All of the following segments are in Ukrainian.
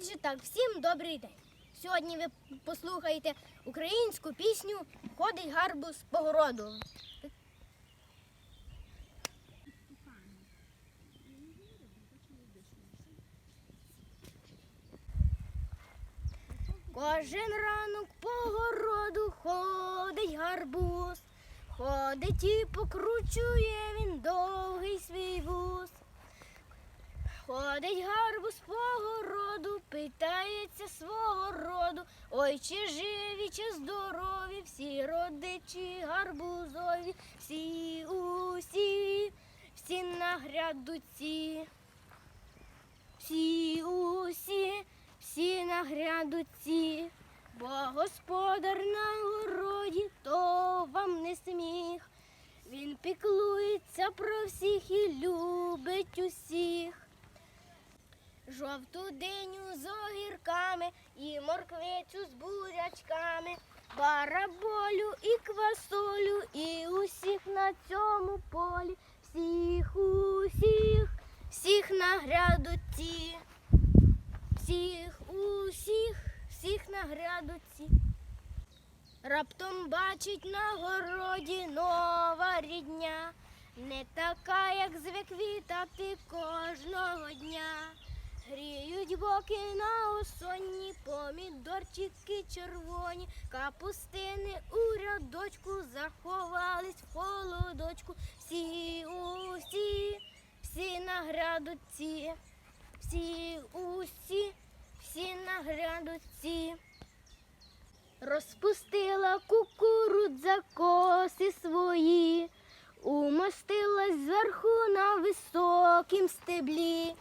Отже, так, всім добрий день. Сьогодні ви послухаєте українську пісню Ходить гарбуз по городу. Кожен ранок по городу ходить гарбуз, ходить і покручує він довгий свій вуз. Ходить гарбуз по городу, питається свого роду. Ой, чи живі, чи здорові, всі родичі гарбузові, всі усі, всі на грядуці. Всі усі, всі на грядуці, бо господар на городі, то вам не сміх. Він піклується про всіх і любить усіх. Жовту диню з огірками і морквицю з бурячками, бараболю і квасолю, і усіх на цьому полі, всіх, усіх, всіх на грядуці, всіх, усіх, всіх на грядуці. Раптом бачить на городі нова рідня, не така, як звик вітати кожного дня. Гріють боки на осонні, помідорчики червоні, капустини у рядочку заховались в холодочку. Всі усі, всі на грядуці, всі усі, всі на грядуці. Розпустила кукурудза коси свої, умостилась зверху на високім стеблі.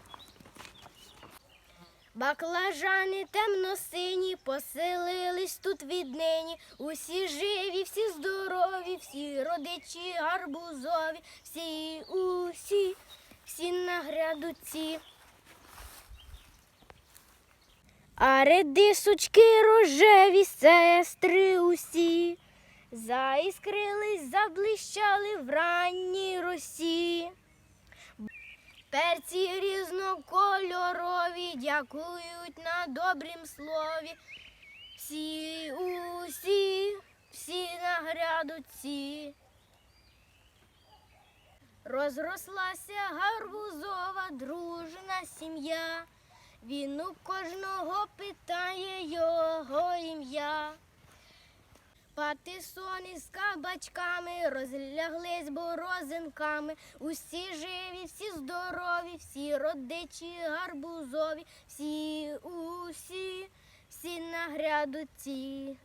Баклажани темно-сині поселились тут віднині. Усі живі, всі здорові, всі родичі гарбузові, всі усі, всі на грядуці. А редисочки рожеві сестри усі, заіскрились, заблищали в ранній росі. Перці різнокольорові дякують на добрім слові. Всі усі, всі на грядуці. Розрослася гарбузова дружна сім'я. Він у кожного питає його ім'я. Патисони з кабачками розляглись борозинками. Усі живі, всі здорові, всі родичі гарбузові, всі усі, всі на грядуці.